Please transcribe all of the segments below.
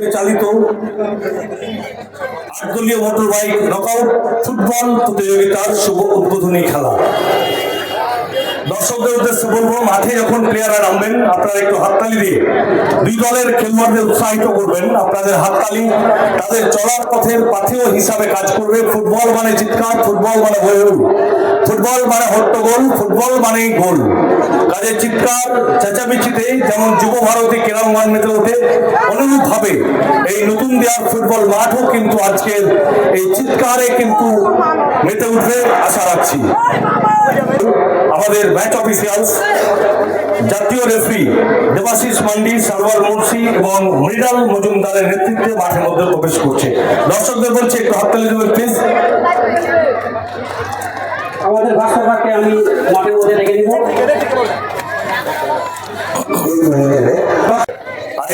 চালিত আটদলীয় motor bike knockout football প্রতিযোগিতার শুভ উদ্বোধনী খেলা। দর্শকদের উদ্দেশ্যে বলব, মাঠে যখন প্লেয়াররা নামবেন, আপনারা একটু হাততালি দিয়ে দুই দলের খেলোয়াড়দের উৎসাহিত করবেন। আপনাদের হাততালি তাদের চলার পথের পাথেয় হিসাবে কাজ করবে। ফুটবল মানে চিৎকার ফুটবল মানে হয়ে ফুটবল মানে হট্টগোল ফুটবল মানেই গোল। কাজের চিৎকার, চেঁচামেচিতে যেমন যুব ভারতী কেরামমান মেতে ওঠে অনুরূপ ভাবে এই নতুন দেওয়ার ফুটবল মাঠও কিন্তু আজকের এই চিৎকারে কিন্তু মেতে উঠবে আশা রাখছি। আমাদের ম্যাচ অফিসিয়ালস জাতীয় রেফারি দেবাশিস মান্ডি সারওয়ার মুন্সি এবং মৃণাল মজুমদারের নেতৃত্বে মাঠের মধ্যে প্রবেশ করছে। দর্শকদের বলছে, একটু হাততালি দেবেন প্লিজ আমাদের ভাস্করকে আমি মাঠের মধ্যে রেখে দিব।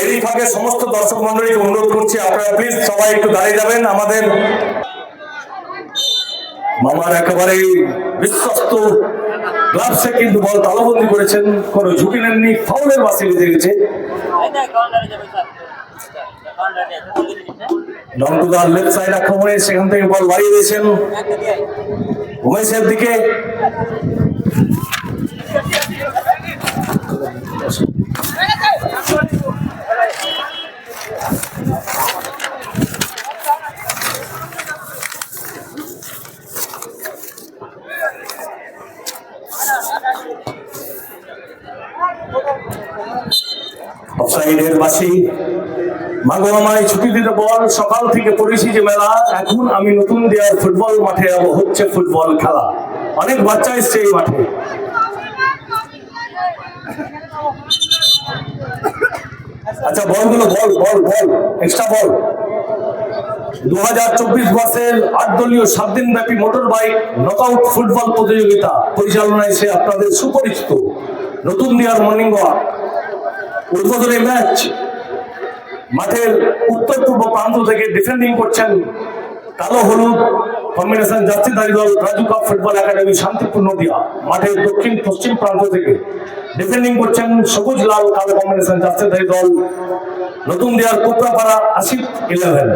এরই ফাঁকে সমস্ত দর্শক মন্ডলীকে অনুরোধ করছি, আপনারা প্লিজ সবাই একটু দাঁড়িয়ে যাবেন। আমাদের মামার একেবারে বিশ্বস্ত গ্লাভসে কিন্তু বল তালাবন্দি করেছেন, কোনো ঝুঁকি নেননি ফাউলের বাসি বেঁধে গেছে নন্টুদার লেফট সাইড আক্রমণে সেখান থেকে বল বাড়িয়ে দিয়েছেন। উমেশের দিকে। অফসাইডের বাসি মাগো আমায় ছুটি দিতে বল, সকাল থেকে পড়েছি যে মেলা, এখন আমি নতুন দেওয়ার ফুটবল মাঠে যাব, হচ্ছে ফুটবল খেলা। অনেক বাচ্চা এসছে এই মাঠে। আচ্ছা বলগুলো বল বল বল এক্সট্রা বল। দু হাজার চব্বিশ বর্ষের আট দলীয় সাত দিন ব্যাপী মোটর বাইক নকআউট ফুটবল প্রতিযোগিতা পরিচালনায় সে আপনাদের সুপরিচিত নতুন দিয়ার মর্নিং ওয়াক। উদ্বোধনী ম্যাচ মাঠের উত্তর পূর্ব প্রান্ত থেকে ডিফেন্ডিং করছেন কালো হলুদ কম্বিনেশন যাত্রীধারী দল Raju cup football academy Shantipur Nadia. মাঠের দক্ষিণ পশ্চিম প্রান্ত থেকে ডিফেন্ডিং করছেন সবুজ, লাল, কালো কম্বিনেশন যাত্রীধারী দল নতুন দেয়ার কোপড়াপাড়া আশিফ ইলেভেন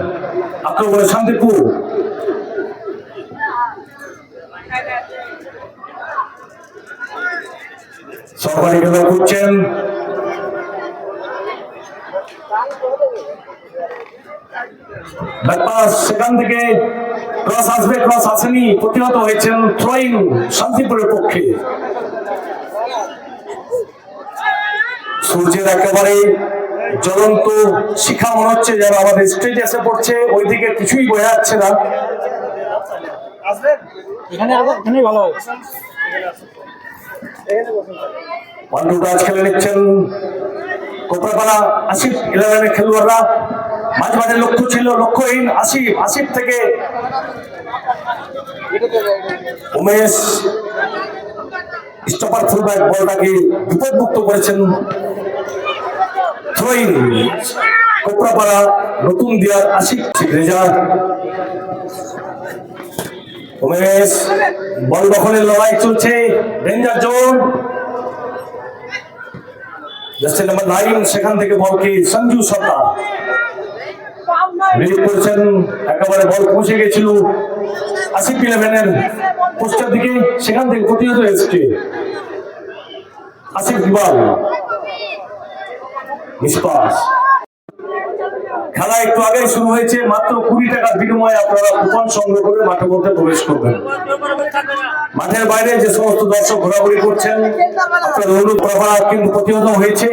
আক্রমণে শান্তিপুর। সরকারি খেলা করছেন সেখান থেকে ক্রস আসবে ক্রস আসেনি প্রতিহত হয়েছেন থ্রোয়িং শান্তিপুরের পক্ষে। সূর্যের একেবারে জ্বলন্ত শিখা মনে হচ্ছে যেন আমাদের স্টেজ এসে পড়ছে ওইদিকে কিছুই বোঝা যাচ্ছে না। পাণ্ডুরাজ খেলে নিচ্ছেন কোপড়াপাড়া আসিফ ইলেভেনের খেলোয়াড়রা। মাঝে মাঝে লক্ষ্য ছিল, লক্ষ্যহীন আসিফ আসিফ থেকে উমেশ। স্টপার ফুলব্যাক বলটাকে বিপদমুক্ত করেছেন। থ্রোইন কোপড়াপাড়া নতুন দিয়ার আসিফ রেজা উমেশ, বল দখলের লড়াই চলছে। Danger zone. Jersey number nine সেখান থেকে বলকে সঞ্জু রিলিভ করেছেন, একেবারে বল পৌঁছে গেছিল। আসিফ ইলেভেনের পোস্টার দিকে সেখান থেকে প্রতিহত এসছে আসিফ ইকবাল মিসপাস খেলা একটু আগে শুরু হয়েছে, মাত্র কুড়ি টাকার বিনিময়ে আপনারা কুপন সংগ্রহ করে মাঠের মধ্যে প্রবেশ করবেন। মাঠের বাইরে যে সমস্ত দর্শক ঘোরাঘুরি করছেন আপনার অনুরোধ করা কিন্তু প্রতিহত হয়েছে।